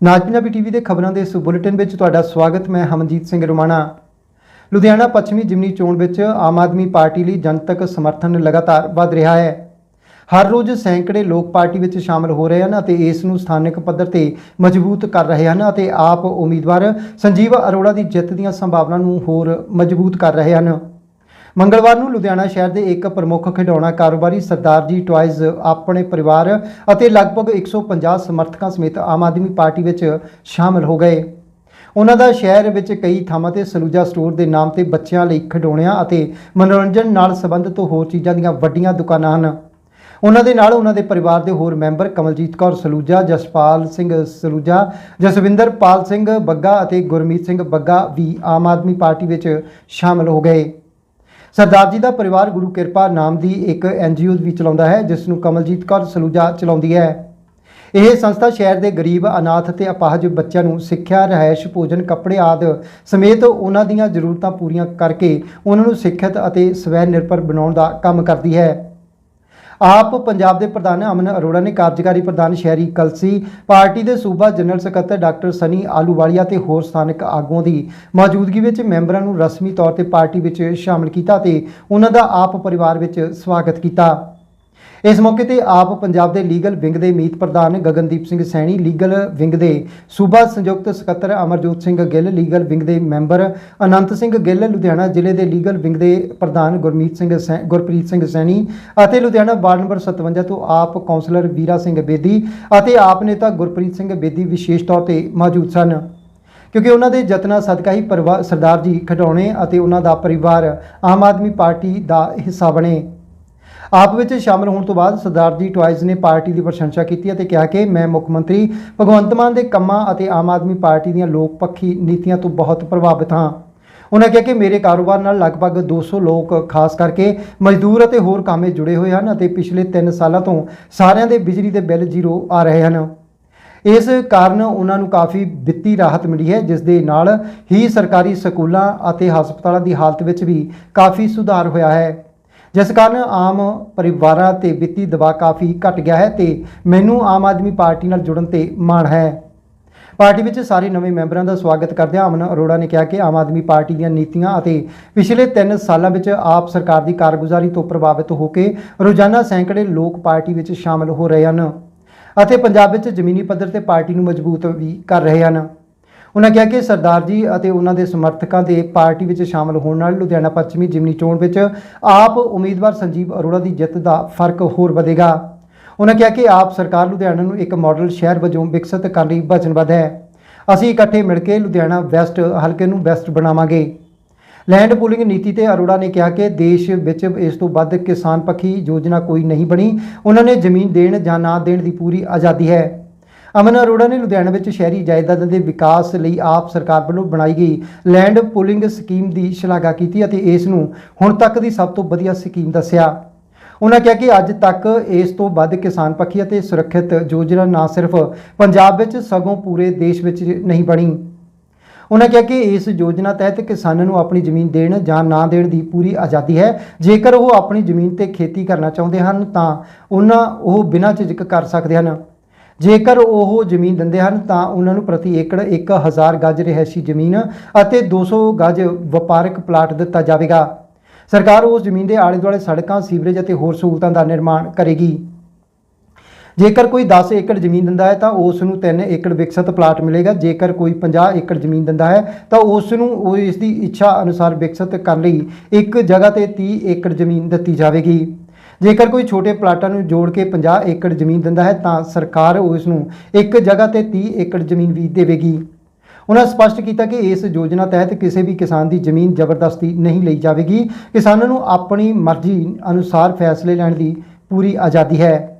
ਨਾਜ Punjabi TV ਦੇ ਖਬਰਾਂ ਦੇ ਇਸ ਬੁਲੇਟਿਨ ਵਿੱਚ ਤੁਹਾਡਾ ਸਵਾਗਤ, ਮੈਂ ਹਮਨਜੀਤ ਸਿੰਘ ਰੋਮਾਣਾ। ਲੁਧਿਆਣਾ ਪੱਛਮੀ ਜਿਮਨੀ ਚੋਣ ਵਿੱਚ ਆਮ ਆਦਮੀ ਪਾਰਟੀ ਲਈ ਜਨਤਕ ਸਮਰਥਨ ਲਗਾਤਾਰ ਵਧ ਰਿਹਾ ਹੈ। ਹਰ ਰੋਜ਼ ਸੈਂਕੜੇ ਲੋਕ ਪਾਰਟੀ ਵਿੱਚ ਸ਼ਾਮਲ ਹੋ ਰਹੇ ਹਨ ਅਤੇ ਇਸ ਨੂੰ ਸਥਾਨਕ ਪੱਧਰ ਤੇ ਮਜ਼ਬੂਤ ਕਰ ਰਹੇ ਹਨ ਅਤੇ ਆਪ ਉਮੀਦਵਾਰ ਸੰਜੀਵ ਅਰੋੜਾ ਦੀ ਜਿੱਤ ਦੀਆਂ ਸੰਭਾਵਨਾਵਾਂ ਨੂੰ ਹੋਰ ਮਜ਼ਬੂਤ ਕਰ ਰਹੇ ਹਨ। ਮੰਗਲਵਾਰ ਨੂੰ ਲੁਧਿਆਣਾ ਸ਼ਹਿਰ ਦੇ ਇੱਕ ਪ੍ਰਮੁੱਖ ਖਿਡੌਣਾ ਕਾਰੋਬਾਰੀ ਸਰਦਾਰ ਜੀ ਟੁਆਇਜ਼ ਆਪਣੇ ਪਰਿਵਾਰ ਅਤੇ ਲਗਭਗ 150 ਸਮਰਥਕਾਂ ਸਮੇਤ ਆਮ ਆਦਮੀ ਪਾਰਟੀ ਵਿੱਚ ਸ਼ਾਮਲ ਹੋ ਗਏ। ਉਹਨਾਂ ਦਾ ਸ਼ਹਿਰ ਵਿੱਚ ਕਈ ਥਾਵਾਂ ਤੇ ਸਲੂਜਾ ਸਟੋਰ ਦੇ ਨਾਮ ਤੇ ਬੱਚਿਆਂ ਲਈ ਖਿਡੌਣਿਆਂ ਅਤੇ ਮਨੋਰੰਜਨ ਨਾਲ ਸੰਬੰਧਿਤ ਹੋਰ ਚੀਜ਼ਾਂ ਦੀਆਂ ਵੱਡੀਆਂ ਦੁਕਾਨਾਂ ਹਨ। ਉਹਨਾਂ ਦੇ ਨਾਲ ਉਹਨਾਂ ਦੇ ਪਰਿਵਾਰ ਦੇ ਹੋਰ ਮੈਂਬਰ ਕਮਲਜੀਤ ਕੌਰ ਸਲੂਜਾ, ਜਸਪਾਲ ਸਿੰਘ ਸਲੂਜਾ, ਜਸਵਿੰਦਰ ਪਾਲ ਸਿੰਘ ਬੱਗਾ ਅਤੇ ਗੁਰਮੀਤ ਸਿੰਘ ਬੱਗਾ ਵੀ ਆਮ ਆਦਮੀ ਪਾਰਟੀ ਵਿੱਚ ਸ਼ਾਮਲ ਹੋ ਗਏ। ਸਰਦਾਰ ਜੀ ਦਾ ਪਰਿਵਾਰ ਗੁਰੂ ਕਿਰਪਾ ਨਾਮ ਦੀ ਇੱਕ ਐੱਨ ਜੀ ਓ ਵੀ ਚਲਾਉਂਦਾ ਹੈ, ਜਿਸ ਨੂੰ ਕਮਲਜੀਤ ਕੌਰ ਸਲੂਜਾ ਚਲਾਉਂਦੀ ਹੈ। ਇਹ ਸੰਸਥਾ ਸ਼ਹਿਰ ਦੇ ਗਰੀਬ, ਅਨਾਥ ਤੇ ਅਪਾਹਜ ਬੱਚਿਆਂ ਨੂੰ ਸਿੱਖਿਆ ਰਹਿائش ਭੋਜਨ, ਕੱਪੜੇ ਆਦਿ ਸਮੇਤ ਉਹਨਾਂ ਦੀਆਂ ਜ਼ਰੂਰਤਾਂ ਪੂਰੀਆਂ ਕਰਕੇ ਉਹਨਾਂ ਨੂੰ ਸਿੱਖਿਅਤ ਅਤੇ ਸਵੈ ਨਿਰਭਰ ਬਣਾਉਣ ਦਾ ਕੰਮ ਕਰਦੀ ਹੈ। ਆਪ ਪੰਜਾਬ ਦੇ ਪ੍ਰਧਾਨ ਅਮਨ ਅਰੋੜਾ ਨੇ ਕਾਰਜਕਾਰੀ ਪ੍ਰਧਾਨ ਸ਼ਹਿਰੀ ਕਲਸੀ, ਪਾਰਟੀ ਦੇ ਸੂਬਾ ਜਨਰਲ ਸਕੱਤਰ ਡਾਕਟਰ ਸਨੀ ਆਲੂਵਾਲੀਆ ਤੇ ਹੋਰ ਸਥਾਨਕ ਆਗੂਆਂ ਦੀ ਮੌਜੂਦਗੀ ਵਿੱਚ ਮੈਂਬਰਾਂ ਨੂੰ ਰਸਮੀ ਤੌਰ ਤੇ ਪਾਰਟੀ ਵਿੱਚ ਸ਼ਾਮਲ ਕੀਤਾ ਤੇ ਉਹਨਾਂ ਦਾ ਆਪ ਪਰਿਵਾਰ ਵਿੱਚ ਸਵਾਗਤ ਕੀਤਾ। ਇਸ ਮੌਕੇ ਤੇ ਆਪ ਪੰਜਾਬ ਦੇ ਲੀਗਲ ਵਿੰਗ ਦੇ ਮੀਤ ਪ੍ਰਧਾਨ ਗਗਨਦੀਪ ਸਿੰਘ ਸੈਣੀ, ਲੀਗਲ ਵਿੰਗ ਦੇ ਸੂਬਾ ਸੰਯੁਕਤ ਸਕੱਤਰ ਅਮਰਜੋਤ ਸਿੰਘ ਗਿੱਲ, ਲੀਗਲ ਵਿੰਗ ਦੇ ਮੈਂਬਰ ਅਨੰਤ ਸਿੰਘ ਗਿੱਲ, ਲੁਧਿਆਣਾ ਜ਼ਿਲ੍ਹੇ ਦੇ ਲੀਗਲ ਵਿੰਗ ਦੇ ਪ੍ਰਧਾਨ ਗੁਰਮੀਤ ਸਿੰਘ ਸੈ- ਗੁਰਪ੍ਰੀਤ ਸਿੰਘ ਸੈਣੀ ਅਤੇ ਲੁਧਿਆਣਾ ਵਾਰਡ ਨੰਬਰ 57 ਤੋਂ ਆਪ ਕੌਂਸਲਰ ਵੀਰਾ ਸਿੰਘ ਬੇਦੀ ਅਤੇ ਆਪ ਨੇਤਾ ਗੁਰਪ੍ਰੀਤ ਸਿੰਘ ਬੇਦੀ ਵਿਸ਼ੇਸ਼ ਤੌਰ ਤੇ ਮੌਜੂਦ ਸਨ। ਕਿਉਂਕਿ ਉਹਨਾਂ ਦੇ ਯਤਨਾਂ ਸਦਕਾ ਹੀ ਪਰਿਵਾਰ ਸਰਦਾਰ ਜੀ ਖਡਾਉਣੇ ਅਤੇ ਉਹਨਾਂ ਦਾ ਪਰਿਵਾਰ ਆਮ ਆਦਮੀ ਪਾਰਟੀ ਦਾ ਹਿੱਸਾ ਬਣੇ। ਆਪ ਵਿੱਚ ਸ਼ਾਮਲ ਹੋਣ ਤੋਂ ਬਾਅਦ ਸਰਦਾਰ ਜੀ ਟੁਆਇਜ਼ ਨੇ ਪਾਰਟੀ ਦੀ ਪ੍ਰਸ਼ੰਸਾ ਕੀਤੀ ਅਤੇ ਕਿਹਾ ਕਿ ਮੈਂ ਮੁੱਖ ਮੰਤਰੀ ਭਗਵੰਤ ਮਾਨ ਦੇ ਕੰਮਾਂ ਅਤੇ ਆਮ ਆਦਮੀ ਪਾਰਟੀ ਦੀਆਂ ਲੋਕ ਪੱਖੀ ਨੀਤੀਆਂ ਤੋਂ ਬਹੁਤ ਪ੍ਰਭਾਵਿਤ ਹਾਂ। ਉਹਨਾਂ ਕਿਹਾ ਕਿ ਮੇਰੇ ਕਾਰੋਬਾਰ ਨਾਲ ਲਗਭਗ 200 ਲੋਕ ਖਾਸ ਕਰਕੇ ਮਜ਼ਦੂਰ ਅਤੇ ਹੋਰ ਕਾਮੇ ਜੁੜੇ ਹੋਏ ਹਨ ਅਤੇ ਪਿਛਲੇ 3 ਸਾਲਾਂ ਤੋਂ ਸਾਰਿਆਂ ਦੇ ਬਿਜਲੀ ਦੇ ਬਿੱਲ ਜ਼ੀਰੋ ਆ ਰਹੇ ਹਨ। ਇਸ ਕਾਰਨ ਉਹਨਾਂ ਨੂੰ ਕਾਫੀ ਵਿੱਤੀ ਰਾਹਤ ਮਿਲੀ ਹੈ, ਜਿਸ ਦੇ ਨਾਲ ਹੀ ਸਰਕਾਰੀ ਸਕੂਲਾਂ ਅਤੇ ਹਸਪਤਾਲਾਂ ਦੀ ਹਾਲਤ ਵਿੱਚ ਵੀ ਕਾਫੀ ਸੁਧਾਰ ਹੋਇਆ ਹੈ। ਜਿਸ ਕਾਰਨ ਆਮ ਪਰਿਵਾਰਾਂ ਤੇ ਵਿੱਤੀ ਦਬਾਅ ਕਾਫੀ ਘਟ ਗਿਆ ਹੈ ਤੇ ਮੈਨੂੰ ਆਮ ਆਦਮੀ ਪਾਰਟੀ ਨਾਲ ਜੁੜਨ ਤੇ ਮਾਣ ਹੈ। ਪਾਰਟੀ ਵਿੱਚ ਸਾਰੇ ਨਵੇਂ ਮੈਂਬਰਾਂ ਦਾ ਸਵਾਗਤ ਕਰਦਿਆਂ ਅਮਨ ਅਰੋੜਾ ਨੇ ਕਿਹਾ ਕਿ ਆਮ ਆਦਮੀ ਪਾਰਟੀ ਦੀਆਂ ਨੀਤੀਆਂ ਅਤੇ ਪਿਛਲੇ 3 ਸਾਲਾਂ ਵਿੱਚ ਆਪ ਸਰਕਾਰ ਦੀ ਕਾਰਗੁਜ਼ਾਰੀ ਤੋਂ ਪ੍ਰਭਾਵਿਤ ਹੋ ਕੇ ਰੋਜ਼ਾਨਾ ਸੈਂਕੜੇ ਲੋਕ ਪਾਰਟੀ ਵਿੱਚ ਸ਼ਾਮਲ ਹੋ ਰਹੇ ਹਨ ਅਤੇ ਪੰਜਾਬ ਵਿੱਚ ਜ਼ਮੀਨੀ ਪੱਧਰ ਤੇ ਪਾਰਟੀ ਨੂੰ ਮਜ਼ਬੂਤ ਵੀ ਕਰ ਰਹੇ ਹਨ। ਉਹਨਾਂ ਕਿਹਾ ਕਿ ਸਰਦਾਰ ਜੀ ਅਤੇ ਉਹਨਾਂ ਦੇ ਸਮਰਥਕਾਂ ਦੇ ਪਾਰਟੀ ਵਿੱਚ ਸ਼ਾਮਲ ਹੋਣ ਨਾਲ ਲੁਧਿਆਣਾ ਪੱਛਮੀ ਜਿਮਨੀ ਚੋਣ ਵਿੱਚ ਆਪ ਉਮੀਦਵਾਰ ਸੰਜੀਵ ਅਰੋੜਾ ਦੀ ਜਿੱਤ ਦਾ ਫ਼ਰਕ ਹੋਰ ਵਧੇਗਾ। ਉਹਨਾਂ ਕਿਹਾ ਕਿ ਆਪ ਸਰਕਾਰ ਲੁਧਿਆਣਾ ਨੂੰ ਇੱਕ ਮਾਡਲ ਸ਼ਹਿਰ ਵਜੋਂ ਵਿਕਸਿਤ ਕਰਨ ਲਈ ਵਚਨਬੱਧ ਹੈ। ਅਸੀਂ ਇਕੱਠੇ ਮਿਲ ਕੇ ਲੁਧਿਆਣਾ ਵੈਸਟ ਹਲਕੇ ਨੂੰ ਬੈਸਟ ਬਣਾਵਾਂਗੇ। ਲੈਂਡ ਪੂਲਿੰਗ ਨੀਤੀ ਤੇ ਅਰੋੜਾ ਨੇ ਕਿਹਾ ਕਿ ਦੇਸ਼ ਵਿੱਚ ਇਸ ਤੋਂ ਵੱਧ ਕਿਸਾਨ ਪੱਖੀ ਯੋਜਨਾ ਕੋਈ ਨਹੀਂ ਬਣੀ। ਉਹਨਾਂ ਨੇ ਜ਼ਮੀਨ ਦੇਣ ਜਾਂ ਨਾ ਦੇਣ ਦੀ ਪੂਰੀ ਆਜ਼ਾਦੀ ਹੈ। ਅਮਨ ਅਰੋੜਾ ਨੇ ਲੁਧਿਆਣਾ ਵਿੱਚ ਸ਼ਹਿਰੀ ਜਾਇਦਾਦਾਂ ਦੇ ਵਿਕਾਸ ਲਈ ਆਪ ਸਰਕਾਰ ਵੱਲੋਂ ਬਣਾਈ ਗਈ ਲੈਂਡ ਪੂਲਿੰਗ ਸਕੀਮ ਦੀ ਸ਼ਲਾਘਾ ਕੀਤੀ ਅਤੇ ਇਸ ਨੂੰ ਹੁਣ ਤੱਕ ਦੀ ਸਭ ਤੋਂ ਵਧੀਆ ਸਕੀਮ ਦੱਸਿਆ। ਉਹਨਾਂ ਕਿਹਾ ਕਿ ਅੱਜ ਤੱਕ ਇਸ ਤੋਂ ਵੱਧ ਕਿਸਾਨ ਪੱਖੀ ਅਤੇ ਸੁਰੱਖਿਅਤ ਯੋਜਨਾ ਨਾ ਸਿਰਫ ਪੰਜਾਬ ਵਿੱਚ ਸਗੋਂ ਪੂਰੇ ਦੇਸ਼ ਵਿੱਚ ਨਹੀਂ ਬਣੀ। ਉਹਨਾਂ ਕਿਹਾ ਕਿ ਇਸ ਯੋਜਨਾ ਤਹਿਤ ਕਿਸਾਨਾਂ ਨੂੰ ਆਪਣੀ ਜ਼ਮੀਨ ਦੇਣ ਜਾਂ ਨਾ ਦੇਣ ਦੀ ਪੂਰੀ ਆਜ਼ਾਦੀ ਹੈ। ਜੇਕਰ ਉਹ ਆਪਣੀ ਜ਼ਮੀਨ ਤੇ ਖੇਤੀ ਕਰਨਾ ਚਾਹੁੰਦੇ ਹਨ ਤਾਂ ਉਹਨਾਂ ਉਹ ਬਿਨਾਂ ਝਿਜਕ ਕਰ ਸਕਦੇ ਹਨ। ਜੇਕਰ ਉਹ ਜ਼ਮੀਨ ਦਿੰਦੇ ਹਨ, ਤਾਂ ਉਹਨਾਂ ਨੂੰ ਪ੍ਰਤੀ ਏਕੜ 1000 ਗਜ ਰਹਿਸ਼ੀ ਜ਼ਮੀਨ ਅਤੇ 200 ਗਜ ਵਪਾਰਕ ਪਲਾਟ ਦਿੱਤਾ ਜਾਵੇਗਾ। ਸਰਕਾਰ ਉਸ ਜ਼ਮੀਨ ਦੇ ਆਲੇ ਦੁਆਲੇ ਸੜਕਾਂ, ਸੀਵਰੇਜ ਅਤੇ ਹੋਰ ਸਹੂਲਤਾਂ ਦਾ ਨਿਰਮਾਣ ਕਰੇਗੀ। ਜੇਕਰ ਕੋਈ 10 ਏਕੜ ਜ਼ਮੀਨ ਦਿੰਦਾ ਹੈ, ਤਾਂ ਉਸ ਨੂੰ ਤਿੰਨ ਏਕੜ ਵਿਕਸਿਤ ਪਲਾਟ ਮਿਲੇਗਾ। ਜੇਕਰ ਕੋਈ 50 ਏਕੜ ਜ਼ਮੀਨ ਦਿੰਦਾ ਹੈ, ਤਾਂ ਉਸ ਨੂੰ ਉਹ ਇਸ ਦੀ ਇੱਛਾ ਅਨੁਸਾਰ ਵਿਕਸਿਤ ਕਰਨ ਲਈ ਇੱਕ ਜਗ੍ਹਾ ਤੇ 30 ਏਕੜ ਜ਼ਮੀਨ ਦਿੱਤੀ ਜਾਵੇਗੀ। ਜੇਕਰ ਕੋਈ ਛੋਟੇ ਪਲਾਟਾਂ ਨੂੰ ਜੋੜ ਕੇ 50 ਏਕੜ ਜ਼ਮੀਨ ਦਿੰਦਾ ਹੈ, ਤਾਂ ਸਰਕਾਰ ਉਸ ਨੂੰ ਇੱਕ ਜਗ੍ਹਾ ਤੇ 30 ਏਕੜ ਜ਼ਮੀਨ ਵੀ ਦੇਵੇਗੀ। ਉਹਨਾਂ ਸਪਸ਼ਟ ਕੀਤਾ ਕਿ ਇਸ ਯੋਜਨਾ ਤਹਿਤ ਕਿਸੇ ਵੀ ਕਿਸਾਨ ਦੀ ਜ਼ਮੀਨ ਜ਼ਬਰਦਸਤੀ ਨਹੀਂ ਲਈ ਜਾਵੇਗੀ। ਕਿਸਾਨਾਂ ਨੂੰ ਆਪਣੀ ਮਰਜ਼ੀ ਅਨੁਸਾਰ ਫੈਸਲੇ ਲੈਣ ਦੀ ਪੂਰੀ ਆਜ਼ਾਦੀ ਹੈ।